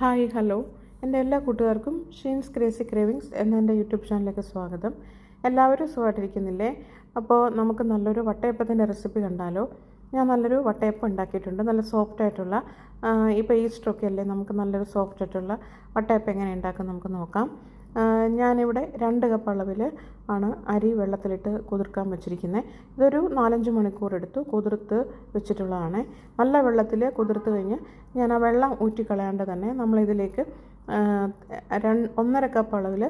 Hi hello. എന്റെ എല്ലാ കൂട്ടുകാർക്കും ഷീൻസ് ക്രേസി ക്രേവിങ്സ് എന്ന എന്റെ യൂട്യൂബ് ചാനലിലേക്ക് സ്വാഗതം. എല്ലാവരും സുഖമായിട്ടിരിക്കുന്നില്ലേ? അപ്പോൾ നമുക്ക് നല്ലൊരു വട്ടയപ്പത്തിന്റെ റെസിപ്പി കണ്ടാലോ? ഞാൻ നല്ലൊരു വട്ടയപ്പം ഉണ്ടാക്കിയിട്ടുണ്ട്. നല്ല സോഫ്റ്റ് ആയിട്ടുള്ള ഇപ്പോൾ ഈസ്റ്ററൊക്കെ അല്ലേ നമുക്ക് നല്ലൊരു സോഫ്റ്റ് ആയിട്ടുള്ള വട്ടയപ്പം എങ്ങനെ ഉണ്ടാക്കും നമുക്ക് നോക്കാം. ഞാനിവിടെ രണ്ട് കപ്പ് അളവിൽ ആണ് അരി വെള്ളത്തിലിട്ട് കുതിർക്കാൻ വെച്ചിരിക്കുന്നത് ഇതൊരു നാലഞ്ച് മണിക്കൂർ എടുത്തു കുതിർത്ത് വെച്ചിട്ടുള്ളതാണ്. നല്ല വെള്ളത്തിൽ കുതിർത്ത് കഴിഞ്ഞ് ഞാൻ ആ വെള്ളം ഊറ്റിക്കളയാണ്ട് തന്നെ നമ്മളിതിലേക്ക് ഒന്നര കപ്പ് അളവിൽ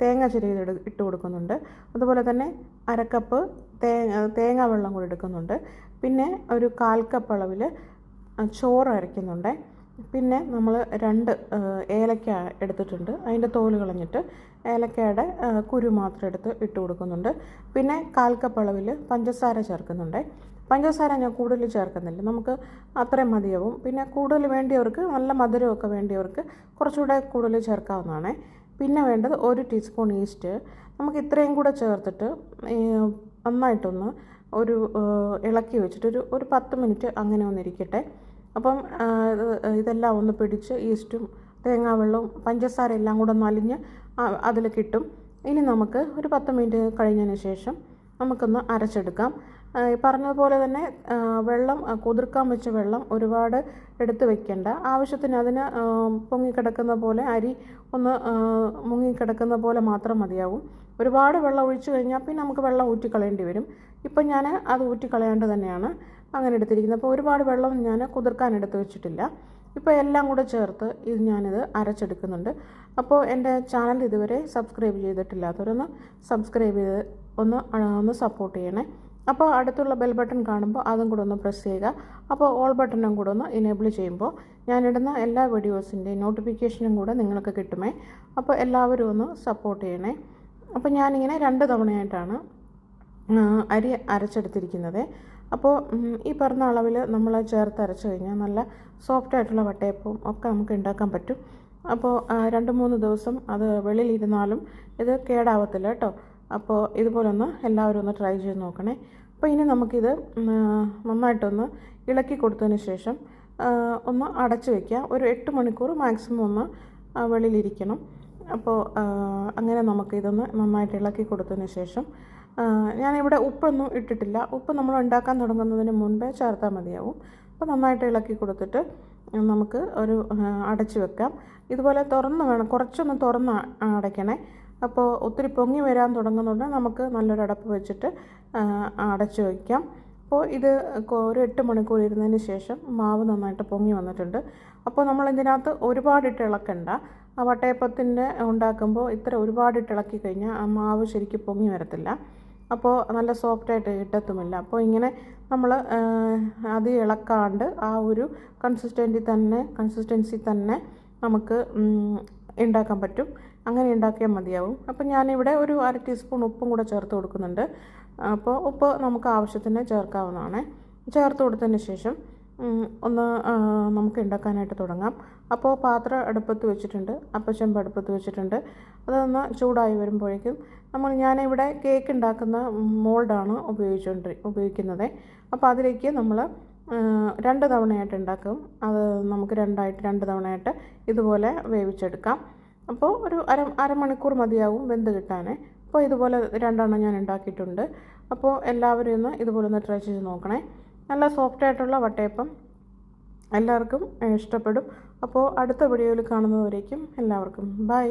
തേങ്ങ ചെറിയത് ഇട്ട് കൊടുക്കുന്നുണ്ട്. അതുപോലെ തന്നെ അരക്കപ്പ് തേങ്ങ തേങ്ങ വെള്ളം കൂടി എടുക്കുന്നുണ്ട്. പിന്നെ ഒരു കാൽ കപ്പ് അളവിൽ ചോറ് അരയ്ക്കുന്നുണ്ട്. പിന്നെ നമ്മൾ രണ്ട് ഏലക്ക എടുത്തിട്ടുണ്ട്. അതിന്റെ തോൽ കളഞ്ഞിട്ട് ഏലക്കയുടെ കുരു മാത്രം എടുത്ത് ഇട്ട് കൊടുക്കുന്നുണ്ട്. പിന്നെ കാൽ കപ്പ് പഞ്ചസാര ചേർക്കുന്നുണ്ട്. പഞ്ചസാര ഞാൻ കൂടുതൽ ചേർക്കുന്നില്ല. നമുക്ക് അത്രയും മതിയാവും. പിന്നെ കൂടുതൽ വേണ്ടിയവർക്ക് നല്ല മധുരമൊക്കെ വേണ്ടിയവർക്ക് കുറച്ചുകൂടെ കൂടുതൽ ചേർക്കാവുന്നതാണ്. പിന്നെ വേണ്ടത് ഒരു ടീസ്പൂൺ ഈസ്റ്റ്. നമുക്ക് ഇത്രയും കൂടെ ചേർത്തിട്ട് നന്നായിട്ടൊന്ന് ഒരു ഇളക്കി വെച്ചിട്ട് ഒരു ഒരു പത്ത് മിനിറ്റ് അങ്ങനെ ഒന്നിരിക്കട്ടെ അപ്പം ഇതെല്ലാം ഒന്ന് പിടിച്ച് ഈസ്റ്റും തേങ്ങാവെള്ളവും പഞ്ചസാര എല്ലാം കൂടെ ഒന്ന് അതിൽ കിട്ടും. ഇനി നമുക്ക് ഒരു പത്ത് മിനിറ്റ് കഴിഞ്ഞതിന് ശേഷം നമുക്കൊന്ന് അരച്ചെടുക്കാം. പറഞ്ഞതുപോലെ തന്നെ വെള്ളം കുതിർക്കാൻ വെച്ച വെള്ളം ഒരുപാട് എടുത്ത് വെക്കേണ്ട. ആവശ്യത്തിന് അതിന് പൊങ്ങിക്കിടക്കുന്ന പോലെ അരി ഒന്ന് മുങ്ങിക്കിടക്കുന്ന പോലെ മാത്രം മതിയാവും. ഒരുപാട് വെള്ളം ഒഴിച്ചു കഴിഞ്ഞാൽ പിന്നെ നമുക്ക് വെള്ളം ഊറ്റിക്കളയേണ്ടി വരും. ഇപ്പം ഞാൻ അത് ഊറ്റിക്കളയേണ്ടത് തന്നെയാണ്. അങ്ങനെ എടുത്തിരിക്കുന്നത്. അപ്പോൾ ഒരുപാട് വെള്ളം ഞാൻ കുതിർക്കാൻ എടുത്ത് വെച്ചിട്ടില്ല. ഇപ്പോൾ എല്ലാം കൂടെ ചേർത്ത് ഇത് ഞാനിത് അരച്ചെടുക്കുന്നുണ്ട്. അപ്പോൾ എന്റെ ചാനൽ ഇതുവരെ സബ്സ്ക്രൈബ് ചെയ്തിട്ടില്ലാത്തവരൊന്ന് സബ്സ്ക്രൈബ് ചെയ്ത് ഒന്ന് ഒന്ന് സപ്പോർട്ട് ചെയ്യണേ. അപ്പോൾ അടുത്തുള്ള ബെൽ ബട്ടൺ കാണുമ്പോൾ അതും കൂടെ ഒന്ന് പ്രസ് ചെയ്യുക. അപ്പോൾ ഓൾ ബട്ടണും കൂടെ ഒന്ന് ഇനേബിൾ ചെയ്യുമ്പോൾ ഞാനിടുന്ന എല്ലാ വീഡിയോസിന്റെയും നോട്ടിഫിക്കേഷനും കൂടെ നിങ്ങൾക്ക് കിട്ടുമേ. അപ്പോൾ എല്ലാവരും ഒന്ന് സപ്പോർട്ട് ചെയ്യണേ. അപ്പോൾ ഞാനിങ്ങനെ രണ്ട് തവണയായിട്ടാണ് അരി അരച്ചെടുത്തിരിക്കുന്നത്. അപ്പോൾ ഈ പറഞ്ഞ അളവിൽ നമ്മൾ ചേർത്ത് അരച്ച് കഴിഞ്ഞാൽ നല്ല സോഫ്റ്റ് ആയിട്ടുള്ള വട്ടയപ്പവും ഒക്കെ നമുക്ക് ഉണ്ടാക്കാൻ പറ്റും. അപ്പോൾ രണ്ട് മൂന്ന് ദിവസം അത് വെളിയിലിരുന്നാലും ഇത് കേടാവത്തില്ല കേട്ടോ. അപ്പോൾ ഇതുപോലൊന്ന് എല്ലാവരും ഒന്ന് ട്രൈ ചെയ്ത് നോക്കണേ. അപ്പോൾ ഇനി നമുക്കിത് നന്നായിട്ടൊന്ന് ഇളക്കി കൊടുത്തതിന് ശേഷം ഒന്ന് അടച്ചു വയ്ക്കുക ഒരു എട്ട് മണിക്കൂർ മാക്സിമം ഒന്ന് വെളിയിലിരിക്കണം. അപ്പോൾ അങ്ങനെ നമുക്കിതൊന്ന് നന്നായിട്ട് ഇളക്കി കൊടുത്തതിന് ശേഷം ഞാനിവിടെ ഉപ്പൊന്നും ഇട്ടിട്ടില്ല. ഉപ്പ് നമ്മൾ ഉണ്ടാക്കാൻ തുടങ്ങുന്നതിന് മുൻപേ ചേർത്താൽ മതിയാവും. അപ്പോൾ നന്നായിട്ട് ഇളക്കി കൊടുത്തിട്ട് നമുക്ക് ഒരു അടച്ചു വെക്കാം. ഇതുപോലെ തുറന്ന് വേണം കുറച്ചൊന്ന് തുറന്ന് അടയ്ക്കണേ. അപ്പോൾ ഒത്തിരി പൊങ്ങി വരാൻ തുടങ്ങുന്നുണ്ട് നമുക്ക് നല്ലൊരു അടപ്പ് വെച്ചിട്ട് അടച്ചു വയ്ക്കാം അപ്പോൾ ഇത് ഒരു എട്ട് മണിക്കൂർ ഇരുന്നതിന് ശേഷം മാവ് നന്നായിട്ട് പൊങ്ങി വന്നിട്ടുണ്ട്. അപ്പോൾ നമ്മൾ ഇതിനകത്ത് ഒരുപാടിട്ട് ഇളക്കണ്ട. വട്ടയപ്പത്തിന്റെ ഉണ്ടാക്കുമ്പോൾ ഇത്ര ഒരുപാടിട്ട് ഇളക്കി കഴിഞ്ഞാൽ ആ മാവ് ശരിക്കും പൊങ്ങി വരത്തില്ല. അപ്പോൾ നല്ല സോഫ്റ്റായിട്ട് കിട്ടത്തുമില്ല. അപ്പോൾ ഇങ്ങനെ നമ്മൾ അത് ഇളക്കാണ്ട് ആ ഒരു കൺസിസ്റ്റൻസി തന്നെ കൺസിസ്റ്റൻസി തന്നെ നമുക്ക് ഉണ്ടാക്കാൻ പറ്റും. അങ്ങനെ ഉണ്ടാക്കിയാൽ മതിയാവും. അപ്പോൾ ഞാനിവിടെ ഒരു അര ടീസ്പൂൺ ഉപ്പും കൂടെ ചേർത്ത് കൊടുക്കുന്നുണ്ട്. അപ്പോൾ ഉപ്പ് നമുക്ക് ആവശ്യത്തിന് ചേർക്കാവുന്നതാണ്. ചേർത്ത് കൊടുത്തതിന് ശേഷം ഒന്ന് നമുക്ക് ഉണ്ടാക്കാനായിട്ട് തുടങ്ങാം. അപ്പോൾ പാത്രം അടുപ്പത്ത് വെച്ചിട്ടുണ്ട്. അപ്പച്ചമ്പ് അടുപ്പത്ത് വെച്ചിട്ടുണ്ട്. അതൊന്ന് ചൂടായി വരുമ്പോഴേക്കും നമ്മൾ ഞാനിവിടെ കേക്ക് ഉണ്ടാക്കുന്ന മോൾഡാണ് ഉപയോഗിച്ചുകൊണ്ട് ഉപയോഗിക്കുന്നത്. അപ്പോൾ അതിലേക്ക് നമ്മൾ രണ്ട് തവണയായിട്ട് ഉണ്ടാക്കും അത് നമുക്ക് രണ്ടായിട്ട് രണ്ട് തവണയായിട്ട് ഇതുപോലെ വേവിച്ചെടുക്കാം. അപ്പോൾ ഒരു അര അരമണിക്കൂർ മതിയാവും വെന്ത് കിട്ടാൻ അപ്പോൾ ഇതുപോലെ രണ്ടെണ്ണം ഞാൻ ഉണ്ടാക്കിയിട്ടുണ്ട് അപ്പോൾ എല്ലാവരും ഒന്ന് ഇതുപോലെ ഒന്ന് ട്രൈ ചെയ്ത് നോക്കണേ. നല്ല സോഫ്റ്റ് ആയിട്ടുള്ള വട്ടയപ്പം എല്ലാവർക്കും ഇഷ്ടപ്പെടും. അപ്പോൾ അടുത്ത വീഡിയോയിൽ കാണുന്നതുവരേക്കും എല്ലാവർക്കും. ബൈ